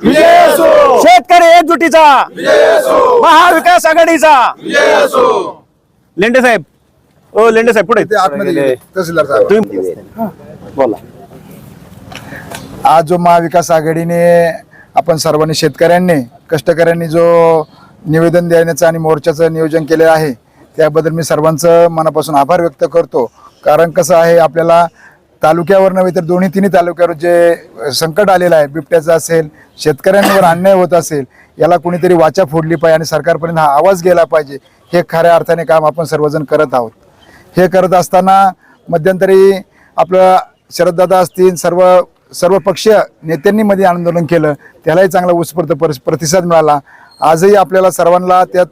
शेतकरी एकजुटीचा महाविकास आघाडीचा. लेंडे साहेब ओ लेंडे साहेब पुढे तुम्ही बोला. आज जो महाविकास आघाडीने आपण सर्वांनी शेतकऱ्यांनी कष्टकऱ्यांनी जो निवेदन देण्याचं आणि मोर्चाचं नियोजन केलेलं आहे त्याबद्दल मी सर्वांचं मनापासून आभार व्यक्त करतो. कारण कसं आहे आपल्याला तालुक्यावर नव्हे तर दोन्ही तिन्ही तालुक्यावर जे संकट आलेलं आहे बिबट्याचं असेल शेतकऱ्यांवर अन्याय होत असेल याला कुणीतरी वाचा फोडली पाहिजे आणि सरकारपर्यंत हा आवाज गेला पाहिजे हे खऱ्या अर्थाने काम आपण सर्वजण करत आहोत. हे करत असताना मध्यंतरी आपलं शरददादा असतील सर्व सर्व पक्षीय नेत्यांनी मध्ये आंदोलन केलं त्यालाही चांगला उत्स्फूर्त प्रतिसाद मिळाला. आजही आपल्याला सर्वांना त्यात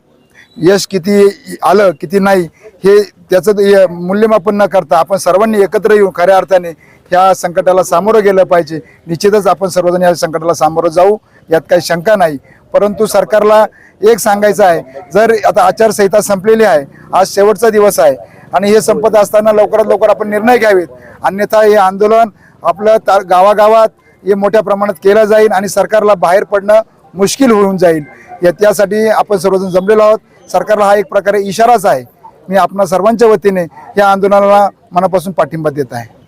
यश किती आलं किती नाही हे त्याचं य- मूल्यमापन न करता आपण सर्वांनी एकत्र येऊन खऱ्या अर्थाने ह्या संकटाला सामोरं गेलं पाहिजे. निश्चितच आपण सर्वजण या संकटाला सामोरं जाऊ यात काही शंका नाही. परंतु सरकारला एक सांगायचं आहे जर आता आचारसंहिता संपलेली आहे आज शेवटचा दिवस आहे आणि हे संपत असताना लवकरात लवकर आपण निर्णय घ्यावेत. अन्यथा हे आंदोलन आपलं ता गावागावात हे मोठ्या प्रमाणात केलं जाईल आणि सरकारला बाहेर पडणं मुश्किल होऊन जाईल. या त्यासाठी आपण सर्वजण जमलेलो आहोत. सरकारला हा एक प्रकारे इशाराच आहे. मी आपणा सर्वांच्या वतीने या आंदोलनाला मनापासून पाठिंबा देत आहे.